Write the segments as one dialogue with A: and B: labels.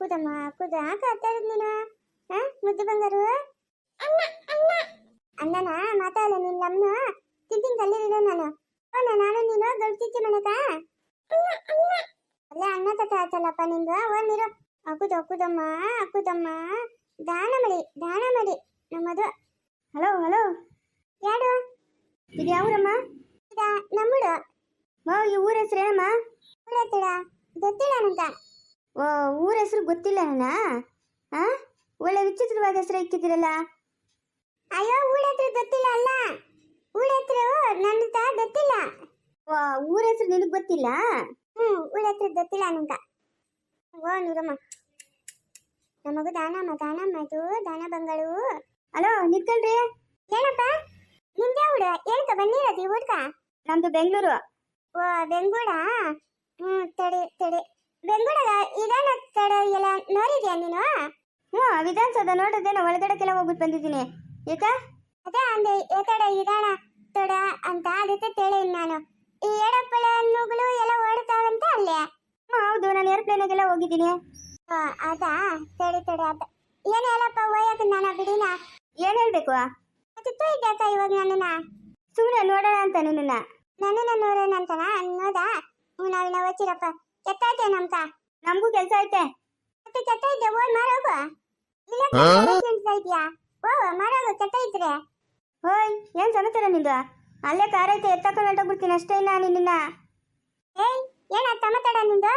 A: ಕೂದಮ್ಮ ಕೂದ ಆತಾಡದ್ ನೀನು? ಹಾ? ಮುದ್ದು ಬಂಗಾರು? ಅಣ್ಣನ? ಮಾತಾಡಲ್ಲ ನಿನ್ ನಮ್ನ ತಿಂತೀನಿ ನಾನು ಅವನ ನಾನು ನೀನು ಗಳ್ತಿದ್ದೆ ಮನೆಕ? ಅಲ್ಲ ಅಣ್ಣ ತಟ ಆಯ್ತಲ್ಲಪ್ಪ ನಿಂದು? ಅವನಿರು ಅಕ್ಕುದ ಅಕ್ಕುದಮ್ಮ ಅಕ್ಕುದಮ್ಮ ದಾನ ಮಾಡಿ ದಾನ ಮಾಡಿ. ನಮ್ಮದು ಹಲೋ ಹಲೋ. ಯಾರು?
B: ಇದು ಯಾವ್ರಮ್ಮ?
A: ಇದ ನಮ್ಮಡು
B: ಮಾ ಈ ಊರ ಹೆಸರು ಏನಮ್ಮ
A: ಗೊತ್ತಿಲ್ಲ ಗೊತ್ತಿಲ್ಲ ನಂತ
B: ಓ ಊರ ಹೆಸರು ಗೊತ್ತಿಲ್ಲ ಅಣ್ಣ ಹಾ ಒಳ್ಳೆ ವಿಚಿತ್ರವಾದ ಹೆಸರು ಇಕ್ಕಿದ್ದೀರಲ್ಲ
A: ಅಯ್ಯೋ ಊಳ ಹತ್ರ ಗೊತ್ತಿಲ್ಲ ಅಲ್ಲ. ಊಳ ಹತ್ರ ನನ್ನ ಗೊತ್ತಿಲ್ಲ.
B: ಓ ಊರ ಹೆಸರು ನಿನಗೆ ಗೊತ್ತಿಲ್ಲ?
A: ಹ್ಮ್ ಊಳ ಹತ್ರ ಗೊತ್ತಿಲ್ಲ ನಂತ ಓ ನೂರಮ್ಮ ನಮಗೂ ದಾನಮ್ಮ ದಾನಮ್ಮ ಇದು ದಾನ ಬಂಗಳು.
B: ಹಲೋ ನಿಂತ್ಕೊಳ್ರಿ.
A: ಏನಪ್ಪ? ನಿಮ್ದು ಯಾವ್ದು? ಏನಕ್ಕ ಬಂದಿರೋದು ಈ ಊರ್ಕ
B: ನಮ್ದು ಬೆಂಗಳೂರು.
A: ಓ ಬೆಂಗೂಡ ಹ್ಮ್ ತಡಿ ತಡಿ. ಇದಾನ ತಡ ಎಲ್ಲ ನೋಡಿದ್ಯಾ ನೀನು?
B: ಹ್ಞೂ ವಿಧಾನಸೌಧ ನೋಡಿದ್ದೇನೆ ಒಳಗಡೆಗೆಲ್ಲ ಹೋಗ್ಬಿಟ್ಟು ಬಂದಿದ್ದೀನಿ. ಏಕ?
A: ಅದೇ ಅಂದೆ ಏತಡ ಇದಾಣ ತಡ ಅಂತ ಅದಕ್ಕೆ ತೇಳಿ ನಾನು. ಈ ಎಡಪ್ಪಳ ನುಗ್ಳು ಎಲ್ಲ ಓಡ್ತಾವಂತ ಅಲ್ಲೇ?
B: ಹ್ಞೂ ಹೌದು ನಾನು ಏರ್ಪ್ಲೇನಾಗೆಲ್ಲ ಹೋಗಿದ್ದೀನಿ.
A: ಹಾಂ ಅದಾ? ತಡಿ ತಡಿ ಅದ ಏನು ಹೇಳಪ್ಪ ಒಯ್ಯಕ್ಕೆ ನಾನು ಬಿಡಿನ?
B: ಏನು ಹೇಳ್ಬೇಕು?
A: ಮತ್ತೆ ಇದ್ದಾಕ ಇವಾಗ ನನ್ನನ್ನ?
B: ಸುಮ್ಮನೆ ನೋಡೋಣ ಅಂತ ನಿನ್ನ
A: ನನ್ನನ್ನ ನೋಡೋಣಂತನ ಅನ್ನೋದ ಹ್ಞೂ ನಾವಿನ ಓಚಿರಪ್ಪ ಕೆತ್ತಾಯ್ತೆ ನಮ್ಕ
B: ನಮಗೂ ಕೆಲಸ ಐತೆ.
A: ಮತ್ತೆ ಕೆತ್ತ ಇದ್ದೆ ಓಡ್ ಮಾರೋಗು ಇದೆಯಾ? ಓ ಮಾರೋಗು ಕೆತ್ತ ಇದ್ರೆ.
B: ಹೋಯ್ ಏನು ಸಮಾಚಾರ ನಿಂದು? ಅಲ್ಲೇ ಕಾರ್ ಐತೆ ಎತ್ತಕೊಂಡು ಹೊರಟೋಗ್ಬಿಡ್ತೀನಿ ಅಷ್ಟೇ ಇನ್ನ ನಿನ್ನ
A: ಏಯ್ ಏನ ತಮತಡ ನಿಂದು?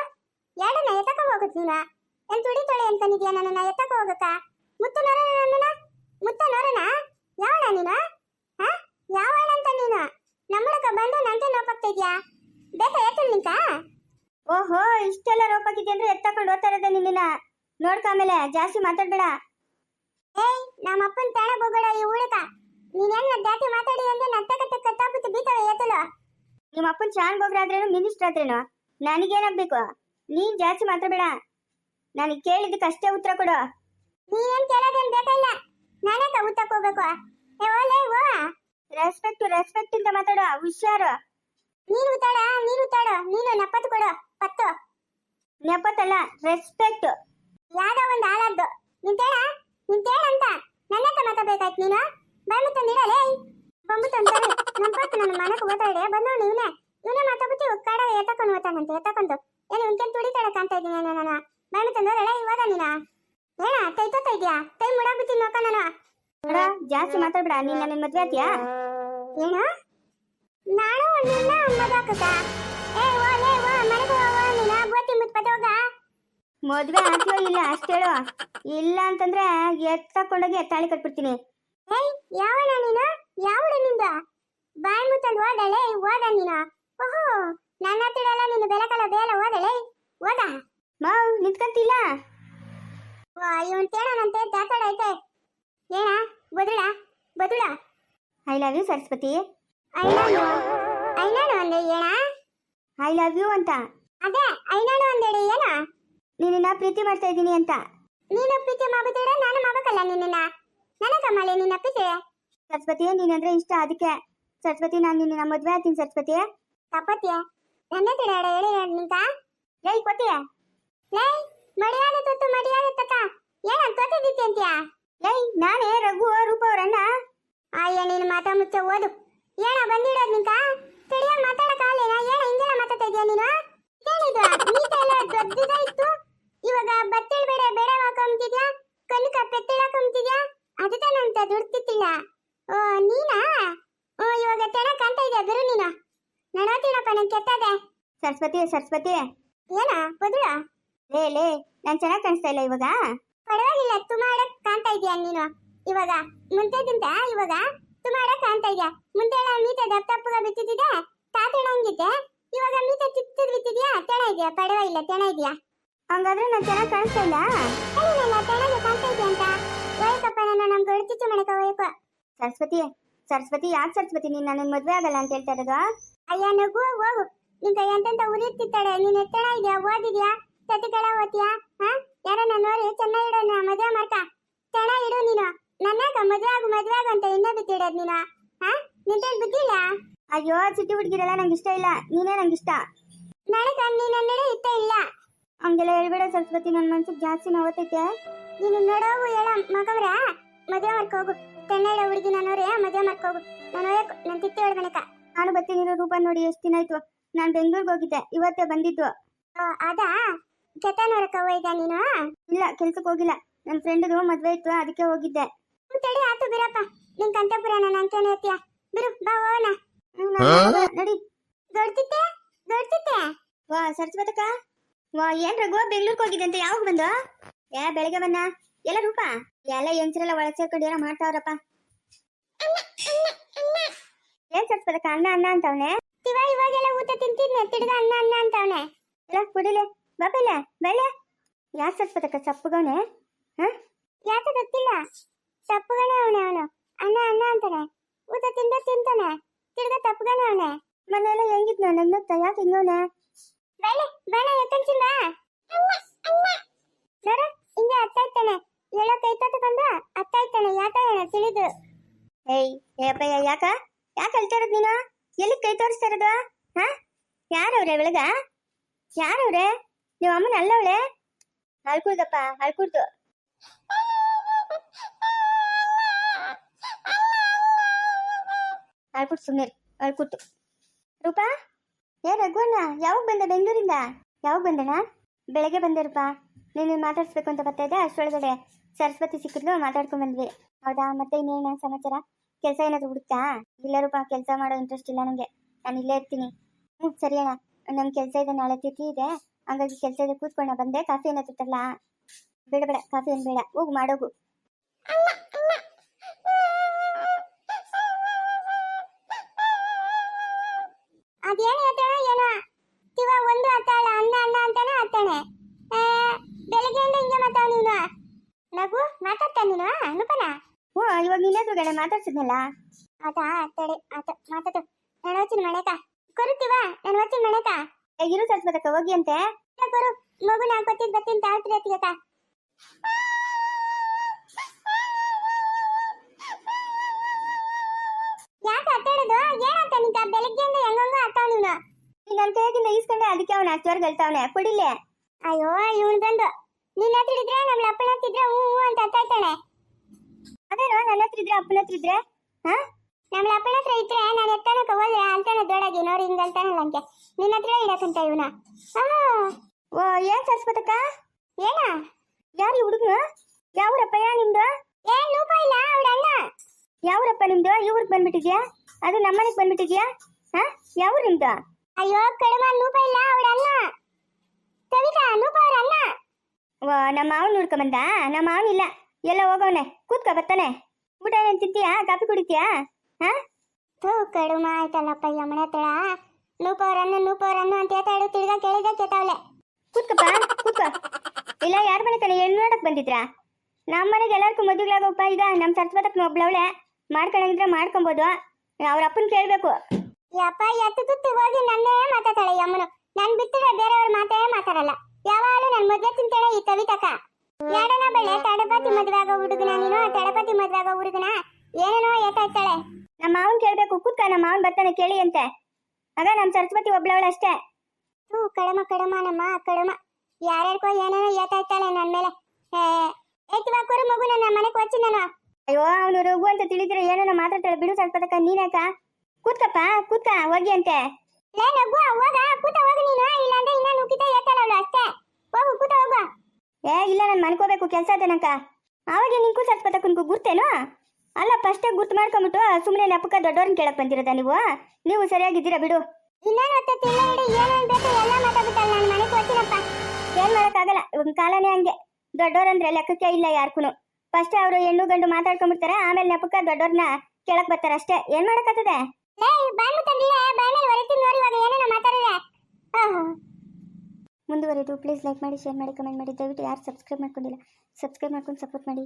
A: ಎರಡನ್ನ ಎತ್ತಕ ಹೋಗುತ್ತೀನ ಏನ್ ತುಡಿ ತೊಳೆ ಅಂತನಿದ್ಯಾ ನನ್ನ ಎತ್ತಕ ಹೋಗಕ್ಕ? ಮುತ್ತ ನೋರನ ನನ್ನನ್ನ? ಮುತ್ತ ನೋರನ? ಯಾವಣ ನೀನ? ಹಾ? ಯಾವಣ ಅಂತ ನೀನು? ನಮ್ಮಳಕ ಬಂದು ನಂತೆ ನೋಪಾಗ್ತಾ ಇದ್ಯಾ? ಬೇಕಾ ಎತ್ತು ನಿಂಕ?
B: ಓಹೋ ಇಷ್ಟೆಲ್ಲ ರೋಪಾಕಿದ್ದೆ ಅಂದ್ರೆ ಎತ್ತಕೊಂಡು ಹೋಗ್ತಾ ಇರೋದೆ ನಿನ್ನ ನೋಡ್ಕ ಆಮೇಲೆ ಜಾಸ್ತಿ ಮಾತಾಡ್ಬೇಡ.
A: ಏಯ್ ನಮ್ಮ ಅಪ್ಪನ ತಾಣ ಬೋಗಡ ಈ ಊಳಕ ನೀನೇನು ಜಾತಿ ಮಾತಾಡಿ ಅಂದ್ರೆ ನತ್ತಕತ್ತೆ ಕತ್ತಾಪುತ್ತು ಬೀತವೆ ಏತಲ
B: ನಿಮ್ಮ ಅಪ್ಪನ ಚಾನ್ ಬೋಗ್ರಾದ್ರೇನು ಮಿನಿಸ್ಟರ್ ಆದ್ರೇನು? ನನಗೇನಾಗ್ಬೇಕು? ನೀನ್ ಜಾಸ್ತಿ ಮಾತಾಡ್ಬೇಡ. ನನಗೆ ಕೇಳಿದ್ದಕ್ಕೆ ಅಷ್ಟೇ ಉತ್ತರ ಕೊಡು.
A: ನೀನೇನ್ ಕೇಳೋದೇನ್ ಬೇಕಾಗಿಲ್ಲ ನಾನೇ ಉತ್ತಕ್ಕೆ ಹೋಗ್ಬೇಕು. ಏ ಓಲೇ ಓ.
B: ರೆಸ್ಪೆಕ್ಟ್ ರೆಸ್ಪೆಕ್ಟ್ ಇಂದ ಮಾತಾಡೋ ಹುಷಾರು.
A: ನೀನು ಉತ್ತಾಡ ನೀನು ಉತ್ತಾಡ ನೀನು ನಪ್ಪತ್ತು ಕೊಡು. ಪತ್ತು.
B: ನೆಪತ್ತಲ್ಲ ರೆಸ್ಪೆಕ್ಟ್
A: ಯಾವ್ದೋ ಒಂದು ಹಾಳಾದ್ದು. ನಿಂತೇಳ? ನಿಂತೇಳ ಅಂತ. ನನ್ನ ಹತ್ರ ಮಾತಾಡ್ಬೇಕಾಯ್ತು ನೀನು? ಬಂದು ತಂದಿರಲೇ ಬಂದು ತಂದಾರೆ ನಮ್ಮ ಪತ್ತು ನನ್ನ ಮನಕ್ಕೆ ಓದಾಡೆ ಬಂದು ಇವನೇ. ಇವನೇ ಮಾತಾಡ್ಬಿಟ್ಟು ಕಾಡ ಎತ್ತಕೊಂಡು ಓದ್ತಾನಂತೆ ಎತ್ತಕೊಂಡು. ಏನು ಇನ್ಕೇನು ತುಡಿತಾಳೆ ಕಾಣ್ತಾ ಇದ್ದೀನಿ ನಾನು ಬಂದು ತಂದೋದಳೆ ಇವಾಗ ನೀನ. ಏನ ತೈತೋತಾ ಇದೆಯಾ? ಕೈ ಮುಡಾಗ್ಬಿಟ್ಟಿನಿ ನೋಕ ನಾನು.
B: ಜಾಸ್ತಿ ಮಾತಾಡ್ಬಿಡ. ನೀನ್ ನನ್ನ ಮದ್ವೆ ಆದ್ಯಾ
A: ಏನು? ನಾನು ನಿನ್ನ ಮದಾಕಕ ಏ
B: ಮದ್ವೆ ಆಗ್ತೀಯೋ ಇಲ್ಲ ಅಷ್ಟೇ ಹೇಳು. ಇಲ್ಲ ಅಂತಂದ್ರೆ ಎತ್ತಕೊಂಡೋಗಿ ತಾಳಿ ಕಟ್ಬಿಡ್ತೀನಿ.
A: ಏಯ್, ಯಾವಣ್ಣ ನೀನು? ಯಾವಣ ನಿಂದ? ಬಾಯಿ ಮುತ್ತಂದು ಓದಳೆ ಓದ ನೀನು. ಓಹೋ, ನನ್ನ ಹತ್ತಿರಲ್ಲ ನೀನು ಬೆಳಕಲ್ಲ ಬೇಲ ಓದಳೆ ಓದ
B: ಮಾವ್ ನಿಂತ್ಕಂತಿಲ್ಲ
A: ಇವನ್ ಕೇಳನಂತೆ ದಾತಾಡ ಐತೆ. ಏನ, ಬದುಳ ಬದುಳ?
B: I love you, Saraswati.
A: I love you. I love you ಅಂದ್ರೆ ಏನ?
B: ಐ ಲವ್ ಯು ಅಂತ.
A: ಅದೇ ಐನಾನು ಅಂದೇಳಿ ಏನ?
B: ನಿನ್ನ ಪ್ರೀತಿ ಮಾಡ್ತಾ ಇದ್ದೀನಿ ಅಂತ.
A: ನೀನು ಪ್ರೀತಿ ಮಾಡ್ಬಿಟ್ಟಿದ್ರೆ ನಾನು ಮಾಡ್ಬೇಕಲ್ಲ ನಿನ್ನ ನನಗಮ್ಮಲೆ ನಿನ್ನ ಪ್ರೀತಿ?
B: ಸರಸ್ವತಿ ನೀನಂದ್ರೆ ಇಷ್ಟ ಅದಕ್ಕೆ. ಸರಸ್ವತಿ ನಾನು ನಿನ್ನ ಮದುವೆ ಆಗ್ತೀನಿ ಸರಸ್ವತಿ
A: ತಪ್ಪತ್ಯ ನನ್ನ ತಿಡಾಡ ಹೇಳಿ ನಿಂತ.
B: ಲೈ ಕೊತಿ
A: ಲೈ ಮಡಿಯಾದ ತೊತ್ತು ಮಡಿಯಾದ ತಕ್ಕ ಏನ ತೊತ್ತಿದ್ದಿತ್ತೆ ಅಂತೀಯ?
B: ಲೈ ನಾನೇ ರಘು ರೂಪ ಅವ್ರಣ್ಣ
A: ಅಯ್ಯ ನೀನು ಮಾತಾ ಮುಚ್ಚ ಓದು. ಏನ ಬಂದಿಡೋದ್ ನಿಂಕ ತಿಳಿಯ ಮಾತಾಡಕ್ ಆಗ್ಲಿಲ್ಲ ಏನ ಹಿಂಗೆಲ್ಲ ಮಾತಾಡ್ತಾ ಇದೀಯ ನೀನು ಏನಿದು ಮೀಟ ಎಲ್ಲ ದೊಡ್ಡದ ಇತ್ತು ಇವಾಗ ಬತ್ತಿಳ್ ಬೇಡ ಬೇಡ ಹಾಕೊಂತಿದ್ಯಾ ಕನಕ ಪೆತ್ತಿಳ ಹಾಕೊಂತಿದ್ಯಾ ಅದಕ್ಕೆ ನಂತ ದುಡ್ತಿತ್ತಿಲ್ಲ ಓ ನೀನಾ ಓ ಇವಾಗ ಚೆನ್ನಾಗ್ ಕಾಣ್ತಾ ಇದೆಯಾ ಬಿರು ನೀನು ನಡೋತೀನಪ್ಪ ನನ್ ಕೆತ್ತದೆ
B: ಸರಸ್ವತಿ ಸರಸ್ವತಿ.
A: ಏನ ಬದುಳ?
B: ಲೇ ಲೇ ನಾನು ಚೆನ್ನಾಗಿ ಕಾಣಿಸ್ತಾ ಇಲ್ಲ ಇವಾಗ.
A: ಪರವಾಗಿಲ್ಲ ತುಮಾಡಕ್ ಕಾಣ್ತಾ ಇದೀಯ ನೀನು? ಇವಾಗ ಮುಂಚೆಗಿಂತ ಇವಾಗ ತುಮಾಡಕ್ ಕಾಣ್ತಾ ಇದ್ಯಾ? ಮುಂಚೆ ಎಲ್ಲ ಮೀತೆ ದಪ್ಪ ದಪ್ಪಗ ಬಿತ್ತಿದ್ದೆ ತಾತಣ ಹಂಗಿದ್ದೆ. ಇವಾಗ ಮೀತೆ ಚಿಕ್ಕದ್ ಬಿತ್ತಿದ್ಯಾ ತೆಣ ಇದೆಯಾ? ಪರವಾಗಿಲ್ಲ ತೆಣ ಇದೆಯಾ?
B: ಹಂಗಾದ್ರೆ ನಾನ್ ಚೆನ್ನಾಗಿ ಕಾಣಿಸ್ತಾ ಇಲ್ಲ.
A: ಏನಿಲ್ಲ ತೆಣಗೆ ಕಾಣ್ತಾ ಇದೆಯಾ ಅಂತ? ವಯಸ್ಸಪ್ಪ ನನ್ನ ನಮ್ಗೆ ಹೊಡ್ತಿತ್ತು ಮನೆಕ ಒಯ್ಯಕ
B: ಸರಸ್ವತಿ ಸರಸ್ವತಿ ಯಾಕೆ ಸರಸ್ವತಿ ನೀನು ನನ್ನ ಮದ್ವೆ ಆಗಲ್ಲ ಅಂತ ಹೇಳ್ತಾ ಇರೋದು?
A: ಅಯ್ಯ ನಗು ಹೋಗು. ನಿಂಕ ಎಂತೆಂತ ಉರಿತಿತ್ತಾಳೆ ನೀನ್ ಎತ್ತಣ ಇದೆಯಾ? ಓದಿದ್ಯಾ? ಸತಿ ಕೆಳ ಓದ್ತೀಯಾ? ಹಾ? ಯಾರನ್ನ ನೋಡಿ ಚೆನ್ನಾಗಿಡೋಣ ಮದುವೆ ಮಾಡ್ಕ. ತಣ ಇಡು ನೀನು. ನನ್ನಾಗ ಮದುವೆ ಆಗು ಮದುವೆ ಆಗು ಅಂತ ಇನ್ನೂ ಬಿತ್ತಿಡೋದ್ ನೀನು. ಹಾ? ನಿಂತೇನ್ ಬುದ್ಧಿಲ್ಲ
B: ಅಯ್ಯೋ ಚಿಟ್ಟಿ ಹುಡುಗಿರಲ್ಲ ನಂಗೆ ಇಷ್ಟ ಇಲ್ಲ. ನೀನೇ ನಂಗೆ ಇಷ್ಟ.
A: ನನಗ ನೀನ್ ನನ್ನಡೆ ಇಷ್ಟ ಇಲ್ಲ.
B: ಹಂಗೆಲ್ಲ ಹೇಳ್ಬೇಡ ಸರಸ್ವತಿ. ನನ್ನ ಮನ್ಸಿಗೆ ಜಾಸ್ತಿ ನೋವತ್ತೈತೆ.
A: ನೀನು ನೋಡೋವು ಹೇಳ ಮಗವ್ರ. ಮದುವೆ ಮಾಡ್ಕೋಗು ತೆಣ್ಣೆಡ ಹುಡುಗಿ ನಾನವ್ರೆ ಮದುವೆ ಮಾಡ್ಕೋಗು ನಾನು ನನ್ನ ನಾನು ತಿತ್ತಿ ಹೊಡ್ದನಕ
B: ನಾನು ಬರ್ತೀನಿ ರೂಪ ನೋಡಿ ಎಷ್ಟು ದಿನ ಆಯ್ತು. ನಾನು ಬೆಂಗಳೂರಿಗೆ ಹೋಗಿದ್ದೆ ಇವತ್ತೇ ಬಂದಿದ್ದು.
A: ಅದಾ? ಕೆತ್ತ ಹೊರಕ ಹೋಯ್ದ ನೀನು?
B: ಇಲ್ಲ ಕೆಲ್ಸಕ್ಕೆ ಹೋಗಿಲ್ಲ. ನನ್ನ ಫ್ರೆಂಡ್ದು ಮದ್ವೆ ಇತ್ತು ಅದಕ್ಕೆ ಹೋಗಿದ್ದೆ.
A: ಹ್ಮ್, ತಡಿ ಆತು ಬಿರಪ್ಪ ನಿನ್ ಕಂಠಪುರಾಣ ಅಂತಾನೆ ಇರ್ತೀಯ ಬಿರು ಬಾ ಹೋಗೋಣ.
B: ಹ್ಮ್, ನಾನ್ ಹೋಗಲ್ಲ, ನಡಿ.
A: ದೊಡ್ತಿತ್ತೆ? ದೊಡ್ತಿತ್ತೆ?
B: ವಾ ಸರಸ್ವತಕ್ಕ ವಾ ಏನ್ ರಘು ಬೆಂಗಳೂರಿಗೆ ಹೋಗಿದ್ದೆ ಅಂತ ಯಾವಾಗ ಬಂದು? ಏ ಬೆಳಗ್ಗೆ ಬನ್ನ ಎಲ್ಲ ರೂಪ? ಎಲ್ಲ ಹೆಂಗ್ಸರೆಲ್ಲ ಒಳಗೆ ಸೇರ್ಕೊಂಡು ಏನೋ ಮಾಡ್ತಾವ್ರಪ್ಪ. ಏನ್ ಸರಸ್ವತಕ್ಕ ಅಣ್ಣ ಅಣ್ಣ ಅಂತವನೆ?
A: ತಿವ ಇವಾಗೆಲ್ಲ ಊಟ ತಿಂತಿದ್ನೆ ತಿಡ್ಗ ಅನ್ನ ಅನ್ನ ಅಂತವನೆ.
B: ಎಲ್ಲ ಕುಡಿಲೆ. ಬಾಪಿಲ್ಲ ಬೆಳೆ ಯಾಕೆ ಸರಸ್ವತಕ್ಕ ಸಪ್ಪಗವನೆ? ಹಾ?
A: ಯಾಕೆ ಗೊತ್ತಿಲ್ಲ. ತಪ್ಪುಗನೆ ಅವನೆ ಅವನು. ಅನ್ನ ಅನ್ನ ಅಂತಾನೆ ಊಟ ತಿಂದ ತಿಂತಾನೆ. ತಿರ್ಗ ತಪ್ಪುಗನೆ ಅವನೆ.
B: ಮನೆಯೆಲ್ಲ ಹೆಂಗಿದ್ ನಾನು ನಗ್ನಗ್ತಾ ಯಾಕೆ ಹಿಂಗವನೆ
A: ಬೇಳೆ ಬೇಳೆ ಎತ್ತಂಚಿಂದ? ನೋಡ ಹಿಂಗೆ ಅತ್ತ ಇರ್ತಾನೆ ಹೇಳೋ ಕೈ ತಗೊಂಡು ಅತ್ತ ಇರ್ತಾನೆ ಯಾಕ ಹೇಳ ತಿಳಿದು.
B: ಏಯ್ ಏಪಯ್ಯ ಯಾಕ? ಯಾಕೆ ಅಳ್ತಾ ಇರೋದು ನೀನು? ಎಲ್ಲಿ ಕೈ ತೋರಿಸ್ತಾ ಇರೋದು? ಹಾ? ಯಾರವ್ರೆ ಬೆಳಗ? ಯಾರವ್ರೆ? ನೀವು ಅಮ್ಮನ ಅಲ್ಲವಳೆ? ಅಳ್ಕುಳ್ದಪ್ಪ ಅಳ್ಕುಳ್ದು ಅಳ್ಕುಟ್ ಸುಮ್ಮನೆ ಅಳ್ಕೂತು ರೂಪಾ? ಏ ರಘುವಣ್ಣ, ಯಾವಾಗ ಬಂದೆ ಬೆಂಗಳೂರಿಂದ? ಯಾವಾಗ ಬಂದಣ್ಣ ಬೆಳಗ್ಗೆ ಬಂದೆ ರೂಪಾ. ನೀನು ಮಾತಾಡ್ಸ್ಬೇಕು ಅಂತ ಬರ್ತಾ ಇದ್ದೆ ಅಷ್ಟೊಳಗಡೆ ಸರಸ್ವತಿ ಸಿಕ್ಕಿದ್ಲು ಮಾತಾಡ್ಕೊಂಡ್ ಬಂದ್ವಿ. ಹೌದಾ, ಮತ್ತೆ ಇನ್ನೇನ ಸಮಾಚಾರ? ಕೆಲಸ ಏನಾದ್ರು ಹುಡುಕ್ತಾ? ಇಲ್ಲ ಪಾ ಕೆಲಸ ಮಾಡೋ ಇಂಟ್ರೆಸ್ಟ್ ಇಲ್ಲ ನನಗೆ ನಾನು ಇಲ್ಲೇ ಇರ್ತೀನಿ. ಹ್ಞೂ ಸರಿ ಅಣ್ಣ. ನಮ್ಮ ಕೆಲಸ ಇದೆ ನಾಳೆ ತಿಥಿ ಇದೆ. ಹಂಗಾಗಿ ಕೆಲಸ ಇದೆ ಕೂತ್ಕೊಂಡ ಬಂದೆ ಕಾಫಿ ಏನಾದ್ರು ಬಿಡು ಬೇಡ. ಕಾಫಿ ಏನು ಬೇಡ. ಹೋಗು ಮಾಡೋಗು.
A: ಅದೇನು ಹೇಳ್ತಾನೆ ಏನೋ? ತಿವ ಒಂದು ಅತ್ತಾಳ ಅನ್ನ ಅನ್ನ ಅಂತಾನೆ ಅತ್ತಾನೆ ಆ, ಬೆಳಗ್ಗೆಯಿಂದ ಹಿಂಗೆ ಮಾತಾವ ನೀನು? ನಗು ಮಾತಾಡ್ತಾ ನೀನು ಅನುಪನ
B: ಹ್ಞೂ ಇವಾಗ ನಿನ್ನೆದುರುಗಡೆ ಮಾತಾಡ್ಸಿದ್ನಲ್ಲ?
A: ಆತ ತಡೆ ಆತ ಮಾತಾಡು. ನಾನು ಹೋಗ್ತೀನಿ ಮನೆಕ ಕೊರುತ್ತೀವ ನಾನು ಹೋಗ್ತೀನಿ ಮನೆಕ
B: ಇರು ಸರಸ್ವತಕ್ಕ ಹೋಗಿ ಅಂತೆ.
A: ಕೊರು. ಮಗು ನಾ ಗೊತ್ತಿದ್ದು ಬರ್ತೀನಿ ತಾಳ್ತೀರಿ ಅತ್ತಿಗತ ಯಾಕೆ ಅತ್ತಾಡೋದು? ಏನಂತ ನಿಂತ ಬೆಳಗ್ಗೆಯಿಂದ ಹೆಂಗಂಗ ಅತ್ತಾವ ನೀನು
B: ಈಗ ನನ್ನ ಕೈಯಾಗಿಂದ ಈಸ್ಕೊಂಡೆ ಅದಕ್ಕೆ ಅವನ ಅಷ್ಟವರೆಗೆ ಹೇಳ್ತಾವನೆ. ಕುಡಿಲೆ
A: ಅಯ್ಯೋ ಇವನು ಬಂದು. ನಿನ್ನ ಹತ್ರ ಇದ್ರೆ ನಮ್ಮ ಅಪ್ಪನ ಹತ್ತಿದ್ರೆ ಹ್ಞೂ ಹ್ಞೂ ಅಂತ ಅತ್ತಾಯ್ತಾನೆ
B: ಅದೇನೋ ನನ್ನ ಹತ್ರ ಇದ್ರೆ ಅಪ್ಪನ ಹತ್ರ ಇದ್ರೆ? ಹಾ?
A: ನಮ್ಮ ಅಪ್ಪನ ಹತ್ರ ಇದ್ರೆ ನಾನು ಎತ್ತಾನಕ ಹೋದ್ರೆ ಅಂತಾನೆ ದೊಡಾಗಿ ನೋಡಿ ಹಿಂಗೆ ಅಂತಾನೆ ಲಂಕೆ. ನಿನ್ನ ಹತ್ರ ಇಡಕ್ಕಂತ ಇವನ
B: ಓ ಏನ್ ಸರಸ್ವತಕ್ಕ?
A: ಏನ?
B: ಯಾರಿ ಈ ಹುಡುಗ ಯಾವೂರಪ್ಪಯ್ಯ ನಿಮ್ದು?
A: ಏನ್ ಲೂಪ ಇಲ್ಲ, ಅವಳ ಅಣ್ಣ.
B: ಯಾವೂರಪ್ಪ ನಿಮ್ದು? ಇವ್ರಿಗೆ ಬಂದ್ಬಿಟ್ಟಿದ್ಯಾ? ಅದು ನಮ್ಮನೆಗೆ ಬಂದ್ಬಿಟ್ಟಿದ್ಯಾ? ಹಾ? ಯಾವ ನಿಮ್ದು?
A: ಅಯ್ಯೋ, ಕಡಿಮೆ ಲೂಪ ಇಲ್ಲ, ಅವಳ ಅಣ್ಣ. ಕವಿತಾ ಲೂಪ ಅವ್ರ ಅಣ್ಣ.
B: ಓ, ನಮ್ಮ ಮಾವನ್ ನೋಡ್ಕೊಂಡ್ ಬಂದ? ನಮ್ಮ ಇಲ್ಲ. ಎಲ್ಲ ಹೋಗವನೆ, ಕೂತ್ಕ ಬರ್ತಾನೆ. ಊಟ ಏನೇನ್ ತಿಂತೀಯಾ, ಕಾಫಿ ಕುಡಿತೀಯಾ? ಹಾ?
A: ತೂ ಕಡಿಮೆ ಆಯ್ತಲ್ಲಪ್ಪ ಯಮಣ ತಳ ನೂಪವರನ್ನು ನೂಪವರನ್ನು ಅಂತ ಹೇಳ್ತಾಳು ತಿರ್ಗಾ ಕೇಳಿದ ಕೇತಾವಳೆ
B: ಕೂತ್ಕಪ್ಪ, ಕೂತ್ಕ. ಇಲ್ಲ, ಯಾರ ಮನೆ ಕಡೆ ಹೆಣ್ಣು ನೋಡಕ್ ಬಂದಿದ್ರಾ? ನಮ್ಮ ಮನೆಗೆ ಎಲ್ಲರಿಗೂ ಮದುವೆಗಳಾಗಪ್ಪ, ಈಗ ನಮ್ಮ ಸರಸ್ವತಕ್ಕನ ಒಬ್ಳವಳೆ. ಮಾಡ್ಕೊಳಂಗಿದ್ರೆ ಮಾಡ್ಕೊಬೋದು. ಅವ್ರ ಅಪ್ಪನ ಕೇಳ್ಬೇಕು.
A: ಯಪ್ಪ ಎತ್ತು ತುತ್ತು ಹೋಗಿ ನನ್ನೇ ಮಾತಾಡ್ತಾಳೆ ಯಮ್ಮನು ನನ್ ಬಿಟ್ಟರೆ ಬೇರೆಯವ್ರ ಮಾತೇ ಮಾತಾಡಲ್ಲ. ಯಾವಾಗಲೂ ನನ್ ಮದ್ವೆ ತಿಂತಾಳೆ ಈ ಕವಿತಕ ಯಾಡನ ಬಳ್ಳೆ ತಡಪತಿ ಮದ್ವೆಗ ಹುಡುಗನ ನೀನು ತಡಪತಿ ಮದ್ವೆಗ ಹುಡುಗನ? ಏನೇನೋ ಏತಾ
B: ನಮ್ಮ ಮಾವನ್ ಕೇಳ್ಬೇಕು ಕೂತ್ಕ ನಮ್ಮ ಮಾವನ್ ಬರ್ತಾನೆ ಕೇಳಿ ಅಂತೆ. ಆಗ ನಮ್ಮ ಸರಸ್ವತಿ ಒಬ್ಳವಳ ಅಷ್ಟೇ.
A: ಹ್ಞೂ ಕಡಮ ಕಡಮ ನಮ್ಮ ಕಡಮ ಯಾರ್ಯಾರ್ಕೋ ಏನೇನೋ ಏತಾ ಇರ್ತಾಳೆ ನನ್ನ ಮೇಲೆ ಏತಿವ ಕುರು ಮಗು ನನ್ನ ಮನೆಗೆ ಕೊಚ್ಚಿ ನಾನು.
B: ಅಯ್ಯೋ ಅವನು ರಘು ಅಂತ ತಿಳಿದ್ರೆ ಏನೇನೋ ಮಾತಾಡ್ತಾಳೆ. ಬಿಡು ಸರಸ್ವತಕ್ಕ ನೀನಾಕ ಕುತ್ಕಪ್ಪ ಕುತ್ಕ ಹೋಗಿ ಅಂತೆ.
A: ಲೇ ನಗು ಹೋಗ ಕೂತ ಹೋಗ ನೀನು. ಇಲ್ಲಾಂದ್ರೆ ಇನ್ನ ನುಗ್ಗಿತ ಏತಾಳವಳು
B: ಏ ಇಲ್ಲ ನಾನು ಮನ್ಕೋಬೇಕು ಕೆಲಸ ತನಕ ಆವಾಗ ನಿಂಕು ಸತ್ಪತ ಕುನ್ಕು ಗುರ್ತೇನೋ? ಅಲ್ಲ ಫಸ್ಟೇ ಗುರ್ತು ಮಾಡ್ಕೊಂಬಿಟ್ಟು ಸುಮ್ಮನೆ ನೆಪಕ್ಕ ದೊಡ್ಡವ್ರನ್ನ ಕೇಳಕ್ ಬಂದಿರೋದ ನೀವು? ನೀವು ಸರಿಯಾಗಿದ್ದೀರಾ ಬಿಡು.
A: ಏನ್ ಹೊತ್ತಿಲ್ಲ ಇಡು
B: ಏನು ಇವಾಗ ಕಾಲನೇ ಹಂಗೆ. ದೊಡ್ಡವ್ರಂದ್ರೆ ಲೆಕ್ಕಕ್ಕೆ ಇಲ್ಲ ಯಾರ್ಕುನು. ಫಸ್ಟ್ ಅವರು ಹೆಣ್ಣು ಗಂಡು ಮಾತಾಡ್ಕೊಂಡ್ಬಿಡ್ತಾರೆ ಆಮೇಲೆ ನೆಪಕ್ಕ ದೊಡ್ಡವ್ರನ್ನ ಕೇಳಕ್ ಬರ್ತಾರೆ ಅಷ್ಟೇ. ಏನ್ ಮಾಡಕ್ಕಾಗ್ತದೆ
A: ಬಾಯ್ ಬಾಯ್ ಮೇಲೆ ನೋಡಿ ಏನೇನೋ ಮಾತಾಡಿದ್ರೆ
B: ಮುಂದುವರೆದು ಪ್ಲೀಸ್ ಲೈಕ್ ಮಾಡಿ ಶೇರ್ ಮಾಡಿ ಕಮೆಂಟ್ ಮಾಡಿ. ದಯವಿಟ್ಟು ಯಾರು ಸಬ್ಸ್ಕ್ರೈಬ್ ಮಾಡ್ಕೊಂಡಿಲ್ಲ ಸಬ್ಸ್ಕ್ರೈಬ್ ಮಾಡ್ಕೊಂಡು ಸಪೋರ್ಟ್ ಮಾಡಿ.